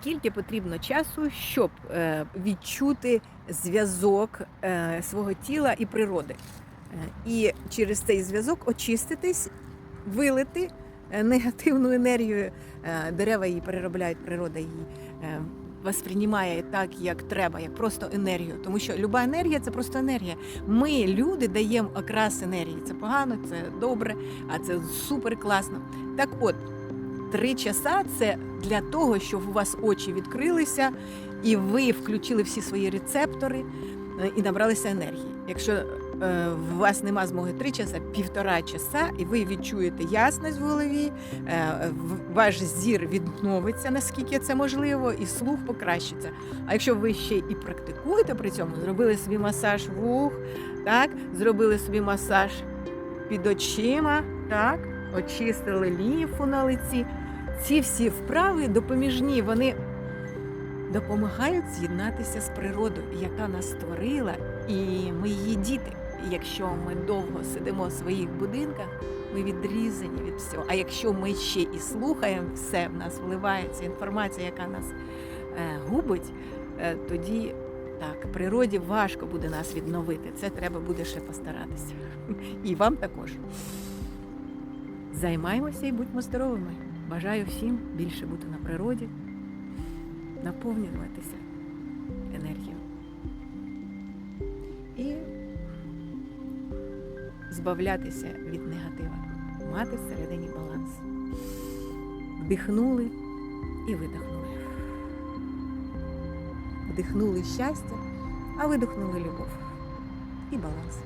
скільки потрібно часу, щоб е, відчути зв'язок е, свого тіла і природи. Е, І через цей зв'язок очиститись, вилити негативну енергію. Дерева її переробляють, природа її восприймає так, як треба, як просто енергію. Тому що люба енергія це просто енергія. Ми, люди, даємо окрас енергії. Це погано, це добре, а це супер класно. Так от, три часа це для того, щоб у вас очі відкрилися, і ви включили всі свої рецептори е, і набралися енергії. Якщо е, у вас нема змоги три часа, півтора часа, і ви відчуєте ясність в голові, е, ваш зір відновиться, наскільки це можливо, і слух покращиться. А якщо ви ще і практикуєте при цьому, зробили собі масаж вух, так, зробили собі масаж під очима, так, очистили ліфу на лиці. Ці всі вправи допоміжні, вони допомагають з'єднатися з природою, яка нас створила, і ми її діти. Якщо ми довго сидимо в своїх будинках, ми відрізані від всього. А якщо ми ще і слухаємо все, в нас вливається інформація, яка нас е, губить, е, тоді так, природі важко буде нас відновити. Це треба буде ще постаратися. І вам також. Займаємося і будьмо здоровими. Бажаю всім більше бути на природі, наповнюватися енергією і збавлятися від негатива, мати всередині баланс. Вдихнули і видихнули. Вдихнули щастя, а видихнули любов і баланс.